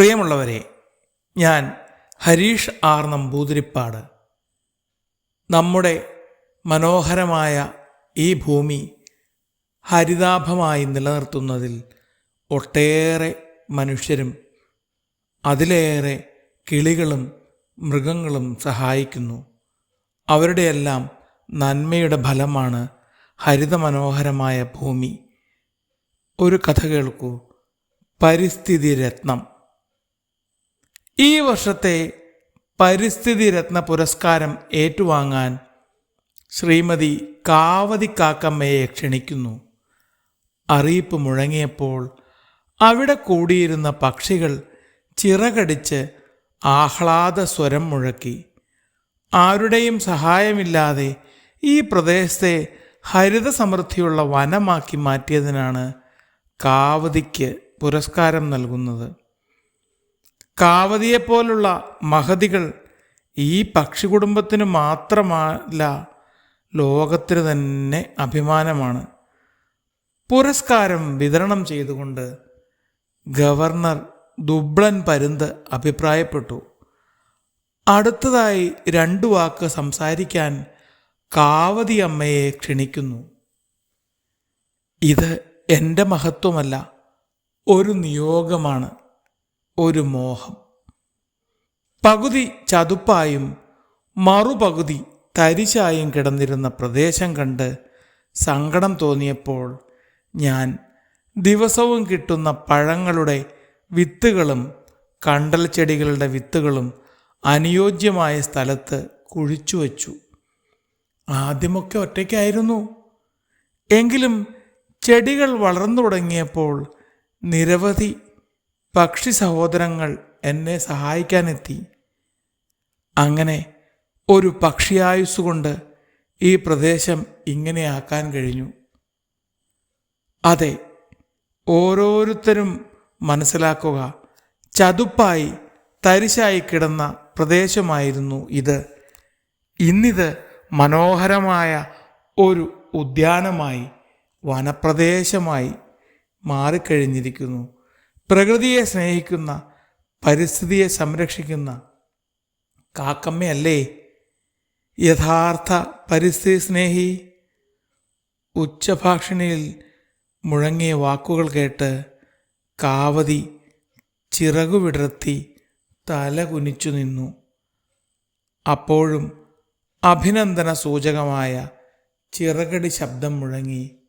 പ്രിയമുള്ളവരെ ഞാൻ ഹരീഷ് ആർ നമ്പൂതിരിപ്പാട് നമ്മുടെ മനോഹരമായ ഈ ഭൂമി ഹരിതാഭമായി നിലനിർത്തുന്നതിൽ ഒട്ടേറെ മനുഷ്യരും അതിലേറെ കിളികളും മൃഗങ്ങളും സഹായിക്കുന്നു. അവരുടെയെല്ലാം നന്മയുടെ ഫലമാണ് ഹരിതമനോഹരമായ ഭൂമി. ഒരു കഥ കേൾക്കൂ. പരിസ്ഥിതി രത്നം. ഈ വർഷത്തെ പരിസ്ഥിതി രത്ന പുരസ്കാരം ഏറ്റുവാങ്ങാൻ ശ്രീമതി കാവതി കാക്കമ്മയെ ക്ഷണിക്കുന്നു. അറിയിപ്പ് മുഴങ്ങിയപ്പോൾ അവിടെ കൂടിയിരുന്ന പക്ഷികൾ ചിറകടിച്ച് ആഹ്ലാദ സ്വരം മുഴക്കി. ആരുടെയും സഹായമില്ലാതെ ഈ പ്രദേശത്തെ ഹരിത സമൃദ്ധിയുള്ള വനമാക്കി മാറ്റിയതിനാണ് കാവതിക്ക് പുരസ്കാരം നൽകുന്നത്. കാവതിയെപ്പോലുള്ള മഹതികൾ ഈ പക്ഷി കുടുംബത്തിന് മാത്രമല്ല ലോകത്തിന് തന്നെ അഭിമാനമാണ്. പുരസ്കാരം വിതരണം ചെയ്തുകൊണ്ട് ഗവർണർ ദുബ്ലൻ പരുന്ത് അഭിപ്രായപ്പെട്ടു. അടുത്തതായി രണ്ടു വാക്ക് സംസാരിക്കാൻ കാവതി അമ്മയെ ക്ഷണിക്കുന്നു. ഇത് എന്റെ മഹത്വമല്ല ഒരു നിയോഗമാണ്. ഒരു മോഹം. പകുതി ചതുപ്പായും മറുപകുതി തരിശായും കിടന്നിരുന്ന പ്രദേശം കണ്ട് സങ്കടം തോന്നിയപ്പോൾ ഞാൻ ദിവസവും കിട്ടുന്ന പഴങ്ങളുടെ വിത്തുകളും കണ്ടൽ ചെടികളുടെ വിത്തുകളും അനുയോജ്യമായ സ്ഥലത്ത് കുഴിച്ചു വച്ചു. ആദ്യമൊക്കെ ഒറ്റയ്ക്കായിരുന്നു. എങ്കിലും ചെടികൾ വളർന്നു തുടങ്ങിയപ്പോൾ നിരവധി പക്ഷി സഹോദരങ്ങൾ എന്നെ സഹായിക്കാനെത്തി. അങ്ങനെ ഒരു പക്ഷിയായുസ് കൊണ്ട് ഈ പ്രദേശം ഇങ്ങനെയാക്കാൻ കഴിഞ്ഞു. അതെ ഓരോരുത്തരും മനസ്സിലാക്കുക ചതുപ്പായി തരിശായി കിടന്ന പ്രദേശമായിരുന്നു ഇത്. ഇന്നിത് മനോഹരമായ ഒരു ഉദ്യാനമായി വനപ്രദേശമായി മാറിക്കഴിഞ്ഞിരിക്കുന്നു. പ്രകൃതിയെ സ്നേഹിക്കുന്ന പരിസ്ഥിതിയെ സംരക്ഷിക്കുന്ന കാക്കമ്മയല്ലേ? യഥാർത്ഥ പരിസ്ഥിതി സ്നേഹി ഉച്ചഭാഷിണിയിൽ മുഴങ്ങിയ വാക്കുകൾ കേട്ട് കാവതി ചിറകുവിടർത്തി തല കുനിച്ചു നിന്നു. അപ്പോഴും അഭിനന്ദന സൂചകമായ ചിറകടി ശബ്ദം മുഴങ്ങി